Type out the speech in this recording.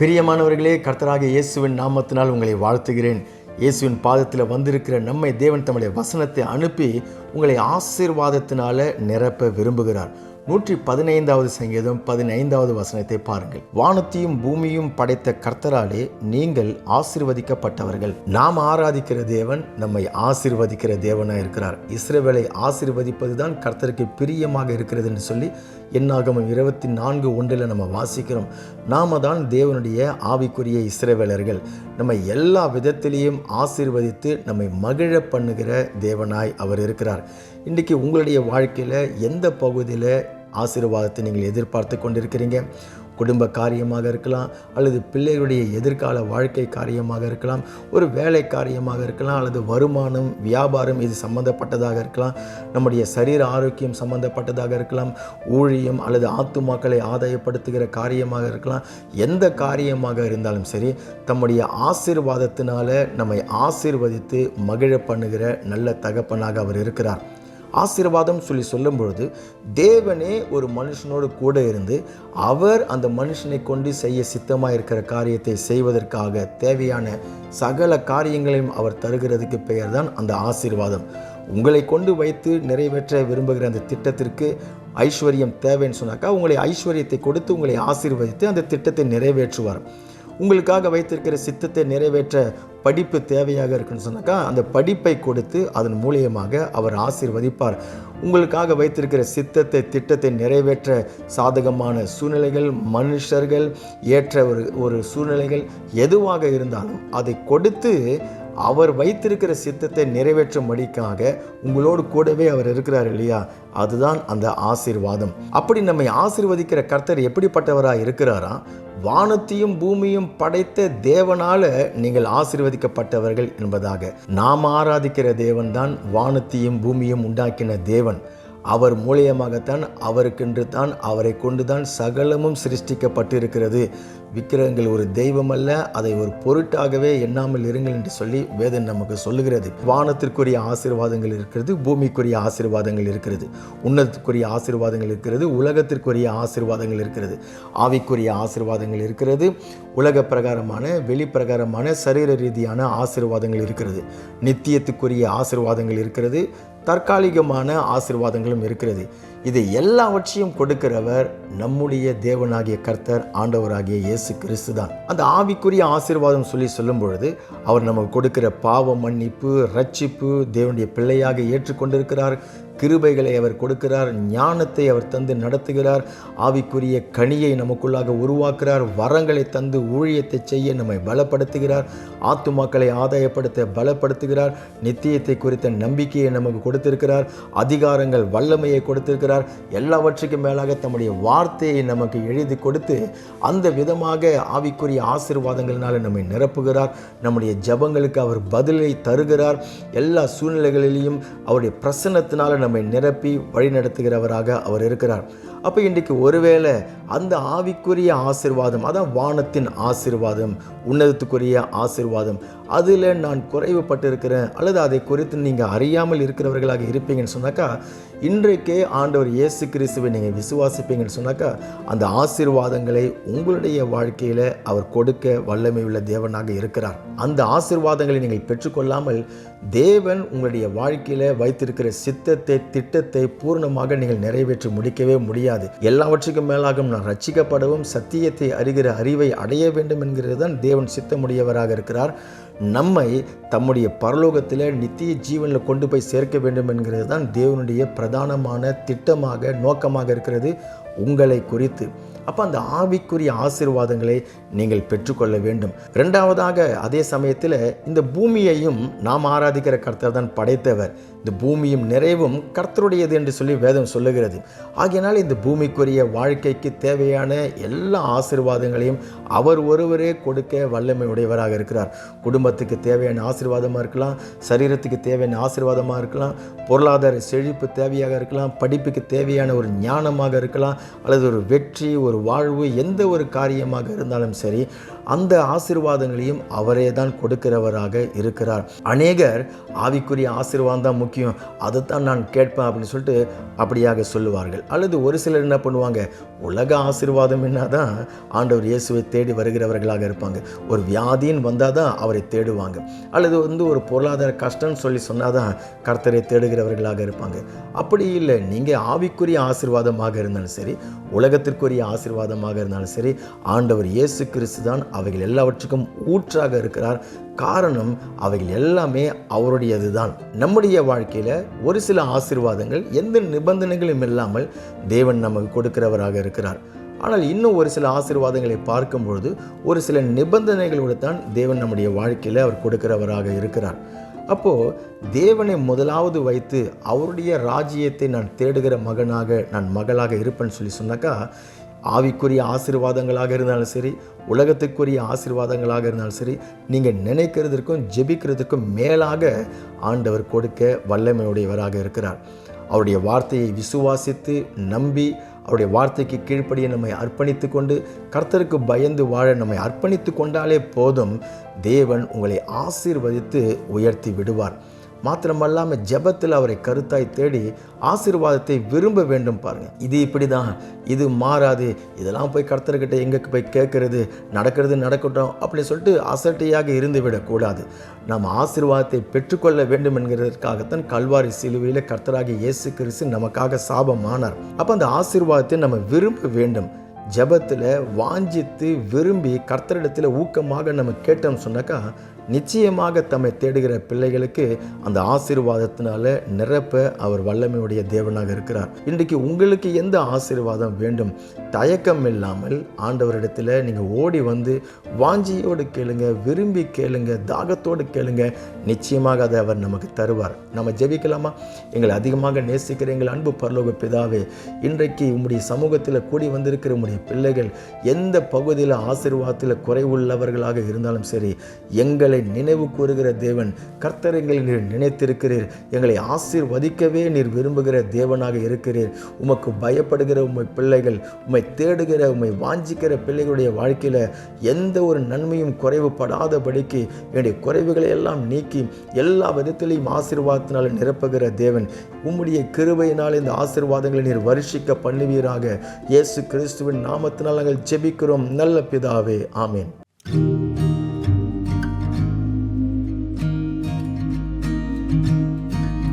பிரியமானவர்களே கர்த்தராக இயேசுவின் நாமத்தினால் உங்களை வாழ்த்துகிறேன். இயேசுவின் பாதத்தில் வந்திருக்கிற நம்மை தேவன் தம்முடைய வசனத்தை அனுப்பி உங்களை ஆசீர்வாதத்தினால நிரப்ப விரும்புகிறார். நூற்றி பதினைந்தாவது சங்கீதம் பதினைந்தாவது வசனத்தை பாருங்கள். வானத்தையும் பூமியும் படைத்த கர்த்தராலே நீங்கள் ஆசிர்வதிக்கப்பட்டவர்கள். நாம் ஆராதிக்கிற தேவன் நம்மை ஆசிர்வதிக்கிற தேவனாக இருக்கிறார். இஸ்ரேவேலை ஆசிர்வதிப்பது தான் கர்த்தருக்கு பிரியமாக இருக்கிறது என்று சொல்லி என்னாகமம் இருபத்தி நான்கு ஒன்றில் நம்ம வாசிக்கிறோம். நாம தான் தேவனுடைய ஆவிக்குரிய இஸ்ரேவேலர்கள். நம்ம எல்லா விதத்திலையும் ஆசிர்வதித்து நம்மை மகிழ பண்ணுகிற தேவனாய் அவர் இருக்கிறார். இன்றைக்கி உங்களுடைய வாழ்க்கையில் எந்த பகுதியில் ஆசீர்வாதத்தை நீங்கள் எதிர்பார்த்து கொண்டிருக்கிறீங்க. குடும்ப காரியமாக இருக்கலாம் அல்லது பிள்ளைகளுடைய எதிர்கால வாழ்க்கை காரியமாக இருக்கலாம் ஒரு வேலை காரியமாக இருக்கலாம் அல்லது வருமானம் வியாபாரம் இது சம்பந்தப்பட்டதாக இருக்கலாம் நம்முடைய சரீர ஆரோக்கியம் சம்பந்தப்பட்டதாக இருக்கலாம் ஊழியம் அல்லது ஆத்துமாக்களை ஆதாயப்படுத்துகிற காரியமாக இருக்கலாம் எந்த காரியமாக இருந்தாலும் சரி தம்முடைய ஆசீர்வாதத்தினால நம்மை ஆசீர்வதித்து மகிழ பண்ணுகிற நல்ல தகப்பனாக அவர் இருக்கிறார். ஆசீர்வாதம் சொல்லி சொல்லும் பொழுது தேவனே ஒரு மனுஷனோடு கூட இருந்து அவர் அந்த மனுஷனை கொண்டு செய்ய சித்தமாக இருக்கிற காரியத்தை செய்வதற்காக தேவையான சகல காரியங்களையும் அவர் தருகிறதுக்கு பெயர் தான் அந்த ஆசீர்வாதம். உங்களை கொண்டு வைத்து நிறைவேற்ற விரும்புகிற அந்த திட்டத்திற்கு ஐஸ்வர்யம் தேவைன்னு சொன்னாக்கா உங்களை ஐஸ்வர்யத்தை கொடுத்து உங்களை ஆசீர்வதித்து அந்த திட்டத்தை நிறைவேற்றுவார். உங்களுக்காக வைத்திருக்கிற சித்தத்தை நிறைவேற்ற படிப்பு தேவையாக இருக்குன்னு சொன்னாக்கா அந்த படிப்பை கொடுத்து அதன் மூலியமாக அவர் ஆசிர்வதிப்பார். உங்களுக்காக வைத்திருக்கிற சித்தத்தை திட்டத்தை நிறைவேற்ற சாதகமான சூழ்நிலைகள் மனுஷர்கள் ஏற்ற ஒரு ஒரு சூழ்நிலைகள் எதுவாக இருந்தாலும் அதை கொடுத்து அவர் வைத்திருக்கிற சித்தத்தை நிறைவேற்றும்படிக்காக உங்களோடு கூடவே அவர் இருக்கிறார் இல்லையா? அதுதான் அந்த ஆசீர்வாதம். அப்படி நம்மை ஆசீர்வதிக்கிற கர்த்தர் எப்படிப்பட்டவராக இருக்கிறாரா? வானத்தையும் பூமியும் படைத்த தேவனால நீங்கள் ஆசீர்வதிக்கப்பட்டவர்கள் என்பதாக. நாம் ஆராதிக்கிற தேவன் தான் வானத்தையும் பூமியும் உண்டாக்கின தேவன். அவர் மூலியமாகத்தான் அவருக்கென்று தான் அவரை கொண்டுதான் சகலமும் சிருஷ்டிக்கப்பட்டிருக்கிறது. விக்கிரகங்கள் ஒரு தெய்வம் அல்ல அதை ஒரு பொருட்டாகவே எண்ணாமல் இருங்கள் என்று சொல்லி வேதன் நமக்கு சொல்லுகிறது. வானத்திற்குரிய ஆசீர்வாதங்கள் இருக்கிறது பூமிக்குரிய ஆசீர்வாதங்கள் இருக்கிறது. உன்னதத்துக்குரிய ஆசீர்வாதங்கள் இருக்கிறது உலகத்திற்குரிய ஆசீர்வாதங்கள் இருக்கிறது. ஆவிக்குரிய ஆசீர்வாதங்கள் இருக்கிறது உலக பிரகாரமான வெளிப்பிரகாரமான சரீர ரீதியான ஆசீர்வாதங்கள் இருக்கிறது. நித்தியத்துக்குரிய ஆசீர்வாதங்கள் இருக்கிறது தற்காலிகமான ஆசிர்வாதங்களும் இருக்கிறது. இது எல்லாவற்றையும் கொடுக்கிறவர் நம்முடைய தேவனாகிய கர்த்தர் ஆண்டவராகிய இயேசு கிறிஸ்து தான். அந்த ஆவிக்குரிய ஆசிர்வாதம் சொல்லி சொல்லும் பொழுது அவர் நமக்கு கொடுக்கிற பாவ மன்னிப்பு ரட்சிப்பு தேவனுடைய பிள்ளையாக ஏற்றுக்கொண்டிருக்கிறார். கிருபைகளை அவர் கொடுக்கிறார் ஞானத்தை அவர் தந்து நடத்துகிறார் ஆவிக்குரிய கனியை நமக்குள்ளாக உருவாக்குகிறார் வரங்களை தந்து ஊழியத்தை செய்ய நம்மை பலப்படுத்துகிறார் ஆத்துமாக்களை ஆதாயப்படுத்த பலப்படுத்துகிறார் நித்தியத்தை குறித்த நம்பிக்கையை நமக்கு கொடுத்திருக்கிறார் அதிகாரங்கள் வல்லமையை கொடுத்திருக்கிறார் எல்லாவற்றுக்கும் மேலாக தம்முடைய வார்த்தையை நமக்கு எழுதி கொடுத்து அந்த விதமாக ஆவிக்குரிய ஆசீர்வாதங்களினால் நம்மை நிரப்புகிறார். நம்முடைய ஜபங்களுக்கு அவர் பதிலை தருகிறார். எல்லா சூழ்நிலைகளிலையும் அவருடைய பிரசன்னத்தினால நம்ம நிரப்பி வழிநடத்துகிறவராக அவர் இருக்கிறார். அப்போ இன்றைக்கு ஒருவேளை அந்த ஆவிக்குரிய ஆசிர்வாதம் அதான் வானத்தின் ஆசிர்வாதம் உன்னதத்துக்குரிய ஆசிர்வாதம் அதில் நான் குறைவுபட்டிருக்கிறேன். அல்லது அதை குறித்து நீங்கள் அறியாமல் இருக்கிறவர்களாக இருப்பீங்கன்னு சொன்னாக்கா இன்றைக்கே ஆண்டவர் இயேசு கிறிஸ்துவை நீங்கள் விசுவாசிப்பீங்கன்னு சொன்னாக்கா அந்த ஆசீர்வாதங்களை உங்களுடைய வாழ்க்கையில் அவர் கொடுக்க வல்லமை உள்ள தேவனாக இருக்கிறார். அந்த ஆசீர்வாதங்களை நீங்கள் பெற்றுக்கொள்ளாமல் தேவன் உங்களுடைய வாழ்க்கையில் வைத்திருக்கிற சித்தத்தை திட்டத்தை பூர்ணமாக நீங்கள் நிறைவேற்றி முடிக்கவே முடியாது. எல்லாவற்றுக்கும் மேலாகவும் நான் ரட்சிக்கப்படவும் சத்தியத்தை அறிகிற அறிவை அடைய வேண்டும் என்கிறது தான் தேவன் சித்தமுடையவராக இருக்கிறார். நம்மை தம்முடைய பரலோகத்தில் நித்திய ஜீவனில் கொண்டு போய் சேர்க்க வேண்டும் என்கிறது தான் தேவனுடைய பிரதானமான திட்டமாக நோக்கமாக இருக்கிறது. உங்களை குறித்து அப்போ அந்த ஆவிக்குரிய ஆசீர்வாதங்களை நீங்கள் பெற்றுக்கொள்ள வேண்டும். ரெண்டாவதாக அதே சமயத்தில் இந்த பூமியையும் நாம் ஆராதிக்கிற கர்த்தர் தான் படைத்தவர். இந்த பூமியும் நிறைவும் கர்த்தருடையது என்று சொல்லி வேதம் சொல்லுகிறது. ஆகையினால் இந்த பூமிக்குரிய வாழ்க்கைக்கு தேவையான எல்லா ஆசீர்வாதங்களையும் அவர் ஒருவரே கொடுக்க வல்லமை உடையவராக இருக்கிறார். குடும்பத்துக்கு தேவையான ஆசிர்வாதமாக இருக்கலாம் சரீரத்துக்கு தேவையான ஆசிர்வாதமாக இருக்கலாம் பொருளாதார செழிப்பு தேவையாக இருக்கலாம் படிப்புக்கு தேவையான ஒரு ஞானமாக இருக்கலாம் அல்லது ஒரு வெற்றி ஒரு ஒரு வாழ்வு எந்த ஒரு காரியமாக இருந்தாலும் சரி அந்த ஆசிர்வாதங்களையும் அவரே தான் கொடுக்கிறவராக இருக்கிறார். அநேகர் ஆவிக்குரிய ஆசீர்வாதம் தான் முக்கியம். அதைத்தான் நான் கேட்பேன் அப்படின்னு சொல்லிட்டு அப்படியாக சொல்லுவார்கள். அல்லது ஒரு சிலர் என்ன பண்ணுவாங்க? உலக ஆசீர்வாதம் என்னதான்? ஆண்டவர் இயேசுவை தேடி வருகிறவர்களாக இருப்பாங்க. ஒரு வியாதின்னு வந்தால் தான் அவரை தேடுவாங்க. அல்லது வந்து ஒரு பொருளாதார கஷ்டம்னு சொல்லி சொன்னால் தான் கர்த்தரை தேடுகிறவர்களாக இருப்பாங்க. அப்படி இல்லை. நீங்கள் ஆவிக்குரிய ஆசீர்வாதமாக இருந்தாலும் சரி உலகத்திற்குரிய ஆசீர்வாதமாக இருந்தாலும் சரி ஆண்டவர் இயேசு கிறிஸ்து தான் அவைகள் எல்லாவற்றுக்கும் ஊற்றாக இருக்கிறார். காரணம் அவைகள் எல்லாமே அவருடையது தான் நம்முடைய வாழ்க்கையில் ஒரு சில ஆசீர்வாதங்கள் எந்த நிபந்தனைகளும் இல்லாமல் தேவன் நமக்கு கொடுக்கிறவராக இருக்கிறார். ஆனால் இன்னும் ஒரு சில ஆசீர்வாதங்களை பார்க்கும் பொழுது ஒரு சில நிபந்தனைகளோடு தான் தேவன் நம்முடைய வாழ்க்கையில் அவர் கொடுக்கிறவராக இருக்கிறார். அப்போது தேவனை முதலாவது வைத்து அவருடைய ராஜ்யத்தை நான் தேடுகிற மகனாக நான் மகளாக இருப்பேன்னு சொல்லி சொன்னாக்கா ஆவிக்குரிய ஆசீர்வாதங்களாக இருந்தாலும் சரி உலகத்துக்குரிய ஆசீர்வாதங்களாக இருந்தாலும் சரி நீங்கள் நினைக்கிறதுக்கும் ஜெபிக்கிறதுக்கும் மேலாக ஆண்டவர் கொடுக்க வல்லமையுடையவராக இருக்கிறார். அவருடைய வார்த்தையை விசுவாசித்து நம்பி அவருடைய வார்த்தைக்கு கீழ்ப்படிய நம்மை அர்ப்பணித்து கொண்டு கர்த்தருக்கு பயந்து வாழ நம்மை அர்ப்பணித்து கொண்டாலே போதும். தேவன் உங்களை ஆசீர்வதித்து உயர்த்தி விடுவார். மாத்திரமல்லாமல் ஜெபத்தில் அவரை கருத்தாய் தேடி ஆசீர்வாதத்தை விரும்ப வேண்டும் பாருங்கள் இது இப்படி தான் இது மாறாது. இதெல்லாம் போய் கடத்தர்கிட்ட எங்கே போய் கேட்குறது? நடக்கிறது நடக்கட்டும் அப்படி சொல்லிட்டு அசட்டையாக இருந்து விடக்கூடாது நாம் ஆசீர்வாதத்தை பெற்றுக்கொள்ள வேண்டும் என்கிறதற்காகத்தான் கல்வாரி சிலுவையில் கர்த்தராகி இயேசு கிறிஸ்து நமக்காக சாபமானார். அப்போ அந்த ஆசீர்வாதத்தை நம்ம விரும்ப வேண்டும். ஜெபத்தில் வாஞ்சித்து விரும்பி கர்த்தரிடத்தில் ஊக்கமாக நம்ம கேட்டோம் சொன்னாக்கா நிச்சயமாக தம்மை தேடுகிற பிள்ளைகளுக்கு அந்த ஆசீர்வாதத்தினால நிரப்ப அவர் வல்லமையுடைய தேவனாக இருக்கிறார். இன்றைக்கு உங்களுக்கு எந்த ஆசீர்வாதம் வேண்டும்? தயக்கம் இல்லாமல் ஆண்டவரிடத்தில் நீங்கள் ஓடி வந்து வாஞ்சியோடு கேளுங்க விரும்பி கேளுங்க தாகத்தோடு கேளுங்க. நிச்சயமாக அதை அவர் நமக்கு தருவார். நம்ம ஜெபிக்கலாமா? எங்களை அதிகமாக நேசிக்கிற எங்கள் அன்பு பரலோக பிதாவே இன்றைக்கு உம்முடைய சமூகத்தில் கூடி வந்திருக்கிற உம்முடைய பிள்ளைகள் எந்த பகுதியில் ஆசீர்வாதத்தில் குறைவுள்ளவர்களாக இருந்தாலும் சரி எங்கள் நினைவு கூறுகிற தேவன் கர்த்தரங்களை நீர் நினைத்திருக்கிறீர். எங்களை ஆசீர்வதிக்கவே நீர் விரும்புகிற தேவனாக இருக்கிறீர். உமக்கு பயப்படுகிற உம்மை பிள்ளைகள் உம்மை தேடுகிற உம்மை வாஞ்சிக்கிற பிள்ளைகளுடைய வாழ்க்கையில் எந்த ஒரு நன்மையும் குறைவுபடாதபடிக்கு என்னுடைய குறைவுகளை எல்லாம் நீக்கி எல்லா விதத்திலையும் ஆசீர்வாதத்தினால் நிரப்புகிற தேவன். உம்முடைய கிருபையினால் இந்த ஆசீர்வாதங்களை நீர் வருஷிக்க பண்ணுவீராக. இயேசு கிறிஸ்துவின் நாமத்தினால் நாங்கள் ஜெபிக்கிறோம். நல்ல பிதாவே ஆமேன்.